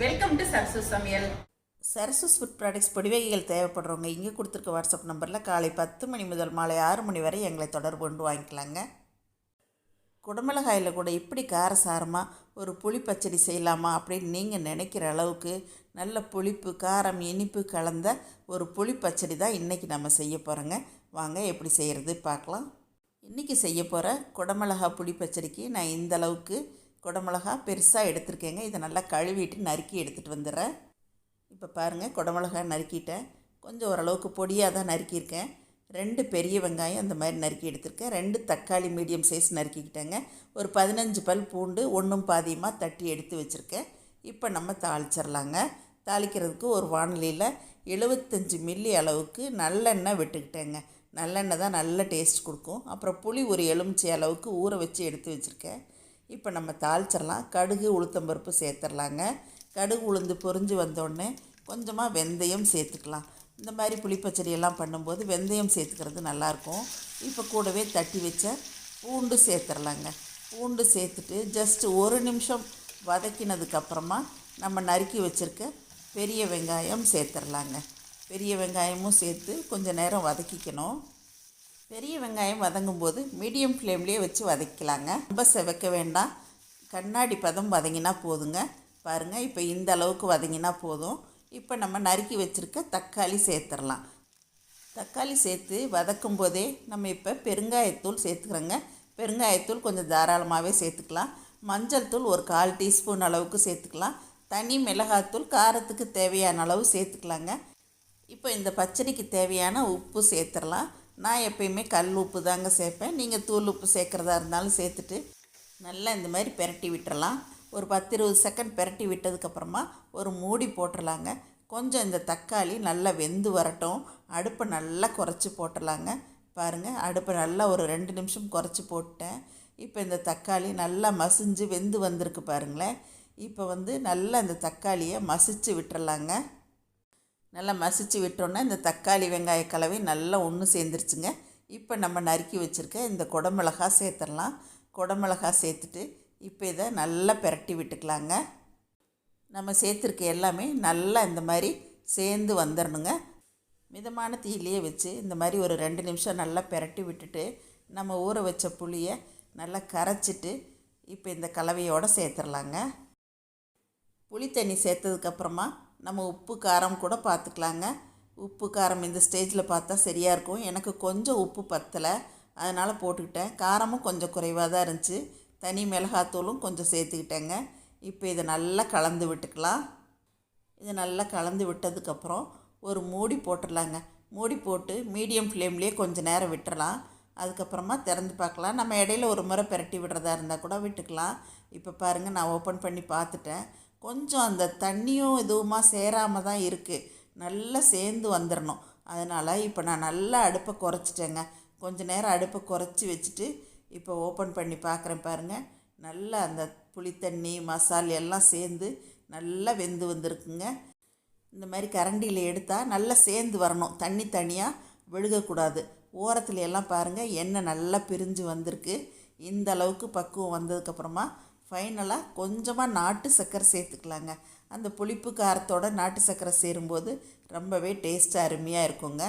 Welcome to Sarasu சமையல். சரசஸ் food products பொடிவகைகள் தேவைப்படுறவங்க இங்கே கொடுத்துருக்க வாட்ஸ்அப் நம்பரில் காலை பத்து மணி முதல் மாலை ஆறு மணி வரை எங்களை தொடர்பு கொண்டு வாங்கிக்கலாங்க. குடமிளகாயில் கூட இப்படி காரசாரமாக ஒரு புளி பச்சடி செய்யலாமா அப்படின்னு நீங்கள் நினைக்கிற அளவுக்கு நல்ல புளிப்பு காரம் இனிப்பு கலந்த ஒரு புளி பச்சடி தான் இன்றைக்கி நம்ம செய்ய போகிறோங்க வாங்க எப்படி செய்கிறது பார்க்கலாம். இன்றைக்கி செய்ய போகிற குடமிளகா புளி பச்சடிக்கு நான் இந்த அளவுக்கு குடமிளகா பெருசாக எடுத்திருக்கேங்க. இதை நல்லா கழுவிட்டு நறுக்கி எடுத்துகிட்டு வந்துடுறேன். இப்போ பாருங்கள் குடமிளகா நறுக்கிட்டேன். கொஞ்சம் ஓரளவுக்கு பொடியாக தான் நறுக்கியிருக்கேன். ரெண்டு பெரிய வெங்காயம் அந்த மாதிரி நறுக்கி எடுத்திருக்கேன். ரெண்டு தக்காளி மீடியம் சைஸ் நறுக்கிக்கிட்டேங்க. ஒரு பதினஞ்சு பல் பூண்டு ஒன்றும் பாதியமாக தட்டி எடுத்து வச்சுருக்கேன். இப்போ நம்ம தாளிச்சிடலாங்க தாளிக்கிறதுக்கு ஒரு வானிலையில் எழுபத்தஞ்சி மில்லி அளவுக்கு நல்லெண்ணெய் விட்டுக்கிட்டேங்க. நல்லெண்ணெய் தான் நல்ல டேஸ்ட் கொடுக்கும். அப்புறம் புளி ஒரு எலுமிச்சை அளவுக்கு ஊற வச்சு எடுத்து வச்சுருக்கேன். இப்போ நம்ம தாளிச்சிடலாம். கடுகு உளுத்தம்பருப்பு சேர்த்துடலாங்க. கடுகு உளுந்து பொறிஞ்சு வந்தோடனே கொஞ்சமாக வெந்தயம் சேர்த்துக்கலாம். இந்த மாதிரி புளிப்பச்சடியெல்லாம் பண்ணும்போது வெந்தயம் சேர்த்துக்கிறது நல்லாயிருக்கும். இப்போ கூடவே தட்டி வச்ச பூண்டு சேர்த்துடலாங்க. பூண்டு சேர்த்துட்டு ஜஸ்ட் ஒரு நிமிஷம் வதக்கினதுக்கப்புறமா நம்ம நறுக்கி வச்சுருக்க பெரிய வெங்காயம் சேர்த்துடலாங்க. பெரிய வெங்காயமும் சேர்த்து கொஞ்சம் நேரம் வதக்கிக்கணும். பெரிய வெங்காயம் வதங்கும்போது மீடியம் ஃப்ளேம்லேயே வச்சு வதக்கலாங்க. ரொம்ப செவக்க வேண்டாம். கண்ணாடி பதம் வதங்கினா போதுங்க. பாருங்கள் இப்போ இந்த அளவுக்கு வதங்கினா போதும். இப்போ நம்ம நறுக்கி வச்சுருக்க தக்காளி சேர்த்துடலாம். தக்காளி சேர்த்து வதக்கும் போதே நம்ம இப்போ பெருங்காயத்தூள் சேர்த்துக்கிறோங்க. பெருங்காயத்தூள் கொஞ்சம் தாராளமாகவே சேர்த்துக்கலாம். மஞ்சள் தூள் ஒரு கால் டீஸ்பூன் அளவுக்கு சேர்த்துக்கலாம். தனி மிளகாத்தூள் காரத்துக்கு தேவையான அளவு சேர்த்துக்கலாங்க. இப்போ இந்த பச்சடிக்கு தேவையான உப்பு சேர்த்துடலாம். நான் எப்பயுமே கல் உப்பு தாங்க சேர்ப்பேன். நீங்கள் தூள் உப்பு சேர்க்குறதா இருந்தாலும் சேர்த்துட்டு நல்லா இந்த மாதிரி பெரட்டி விட்டுறலாம். ஒரு பத்து இருபது செகண்ட் பெரட்டி விட்டதுக்கப்புறமா ஒரு மூடி போட்டுடலாங்க கொஞ்சம் இந்த தக்காளி நல்லா வெந்து வரட்டும். அடுப்பை நல்லா குறைச்சி போட்டுடலாங்க பாருங்கள் அடுப்பை நல்லா ஒரு ரெண்டு நிமிஷம் குறைச்சி போட்டேன் இப்போ இந்த தக்காளி நல்லா மசிஞ்சு வெந்து வந்திருக்கு பாருங்களேன். இப்போ வந்து நல்லா இந்த தக்காளியை மசிச்சு விட்டுறலாங்க. நல்லா மசிச்சு விட்டோன்னே இந்த தக்காளி வெங்காய கலவை நல்லா ஒன்று சேர்ந்துருச்சுங்க. இப்போ நம்ம நறுக்கி வச்சுருக்க இந்த குடமிளகா சேர்த்துடலாம். குடமிளகா சேர்த்துட்டு இப்போ இதை நல்லா பெரட்டி விட்டுக்கலாங்க. நம்ம சேர்த்துருக்க எல்லாமே நல்லா இந்த மாதிரி சேர்ந்து வந்துடணுங்க மிதமான தீயிலேயே வச்சு இந்த மாதிரி ஒரு ரெண்டு நிமிஷம் நல்லா பெரட்டி விட்டுட்டு நம்ம ஊற வச்ச புளியை நல்லா கரைச்சிட்டு இப்போ இந்த கலவையோடு சேர்த்துடலாங்க. புளி தண்ணி சேர்த்ததுக்கப்புறமா நம்ம உப்பு காரம் கூட பார்த்துக்கலாங்க. உப்பு காரம் இந்த ஸ்டேஜில் பார்த்தா சரியாக இருக்கும். எனக்கு கொஞ்சம் உப்பு பத்தலை. அதனால் போட்டுக்கிட்டேன். காரமும் கொஞ்சம் குறைவாக தான் இருந்துச்சு. தனி மிளகாத்தூளும் கொஞ்சம் சேர்த்துக்கிட்டேங்க. இப்போ இதை நல்லா கலந்து விட்டுக்கலாம். இதை நல்லா கலந்து விட்டதுக்கப்புறம் ஒரு மூடி போட்டுடலாங்க. மூடி போட்டு மீடியம் ஃப்ளேம்லேயே கொஞ்சம் நேரம் விட்டுறலாம். அதுக்கப்புறமா திறந்து பார்க்கலாம். நம்ம இடையில ஒரு முறை பெரட்டி விடுறதா இருந்தால் கூட விட்டுக்கலாம். இப்போ பாருங்கள் நான் ஓப்பன் பண்ணி பார்த்துட்டேன். கொஞ்சம் அந்த தண்ணியும் இதுவுமா சேராமல் தான் இருக்குது நல்லா சேர்ந்து வந்துடணும் அதனால் இப்போ நான் நல்லா அடுப்பை குறைச்சிட்டேங்க. கொஞ்ச நேரம் அடுப்பை குறைச்சி வச்சுட்டு இப்போ ஓப்பன் பண்ணி பார்க்குறேன் பாருங்கள் நல்லா அந்த புளித்தண்ணி மசால் எல்லாம் சேர்ந்து நல்லா வெந்து வந்திருக்குங்க. இந்த மாதிரி கரண்டியில் எடுத்தால் நல்லா சேர்ந்து வரணும். தண்ணி தனியாக விழுகக்கூடாது. ஓரத்துல எல்லாம் பாருங்கள் எண்ணெய் நல்லா பிரிஞ்சு வந்திருக்கு. இந்த அளவுக்கு பக்குவம் வந்ததுக்கப்புறமா ஃபைனலாக கொஞ்சமாக நாட்டு சர்க்கரை சேர்த்துக்கலாங்க. அந்த புளிப்பு காரத்தோட நாட்டு சர்க்கரை சேரும்போது ரொம்பவே டேஸ்ட்டாக அருமையாக இருக்குங்க.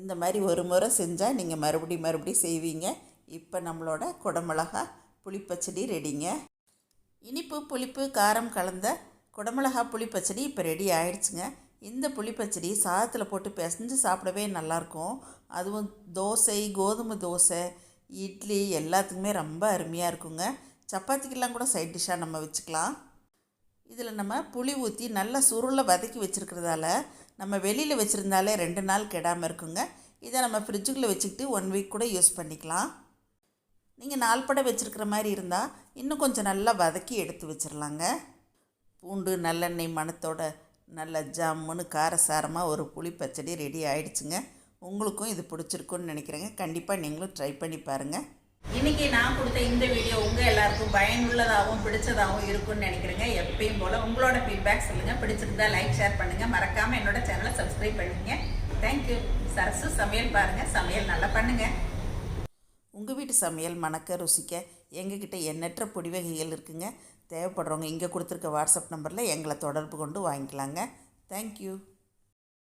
இந்த மாதிரி ஒரு முறை செஞ்சால் நீங்கள் மறுபடியும் மறுபடியும் செய்வீங்க. இப்போ நம்மளோட குடமிளகா புளிப்பச்சடி ரெடிங்க. இனிப்பு புளிப்பு காரம் கலந்த குடமிளகா புளிப்பச்சடி இப்போ ரெடி ஆயிடுச்சுங்க. இந்த புளிப்பச்சடி சாதத்தில் போட்டு பிசைஞ்சு சாப்பிடவே நல்லாயிருக்கும். அதுவும் தோசை கோதுமை தோசை இட்லி எல்லாத்துக்குமே ரொம்ப அருமையாக இருக்குங்க. சப்பாத்திக்கெல்லாம் கூட சைட் டிஷ்ஷாக நம்ம வச்சுக்கலாம். இதில் நம்ம புளி ஊற்றி நல்லா சுருளை வதக்கி வச்சுருக்கிறதால நம்ம வெளியில் வச்சுருந்தாலே ரெண்டு நாள் கெடாமல் இருக்குங்க. இதை நம்ம ஃப்ரிட்ஜுக்குள்ளே வச்சுக்கிட்டு ஒன் வீக் கூட யூஸ் பண்ணிக்கலாம். நீங்கள் நாள் படம் வச்சுருக்கிற மாதிரி இருந்தால் இன்னும் கொஞ்சம் நல்லா வதக்கி எடுத்து வச்சிடலாங்க பூண்டு நல்லெண்ணெய் மணத்தோட நல்ல ஜம்முன்னு காரசாரமாக ஒரு புளி பச்சடி ரெடி ஆயிடுச்சுங்க. உங்களுக்கும் இது பிடிச்சிருக்குன்னு நினைக்கிறேங்க. கண்டிப்பாக நீங்களும் ட்ரை பண்ணி பாருங்கள் இன்னைக்கு நான் கொடுத்த இந்த வீடியோ உங்க எல்லாருக்கும் பயனுள்ளதாகவும் பிடிச்சதாகவும் இருக்கும்னு நினைக்கிறேங்க. எப்பயும் போல உங்களோட ஃபீட்பேக் சொல்லுங்க. பிடிச்சிருந்தா லைக் ஷேர் பண்ணுங்க. மறக்காம என்னோட சேனலை சப்ஸ்கிரைப் பண்ணுங்க தேங்க்யூ சரசு சமையல் பாருங்க. சமையல் நல்லா பண்ணுங்க. உங்கள் வீட்டு சமையல் மணக்க ருசிக்க எங்ககிட்ட எண்ணற்ற பொடி வகைகள் இருக்குங்க. தேவைப்படுறவங்க இங்கே கொடுத்துருக்க வாட்ஸ்அப் நம்பரில் எங்களை தொடர்பு கொண்டு வாங்கிக்கலாங்க. தேங்க்யூ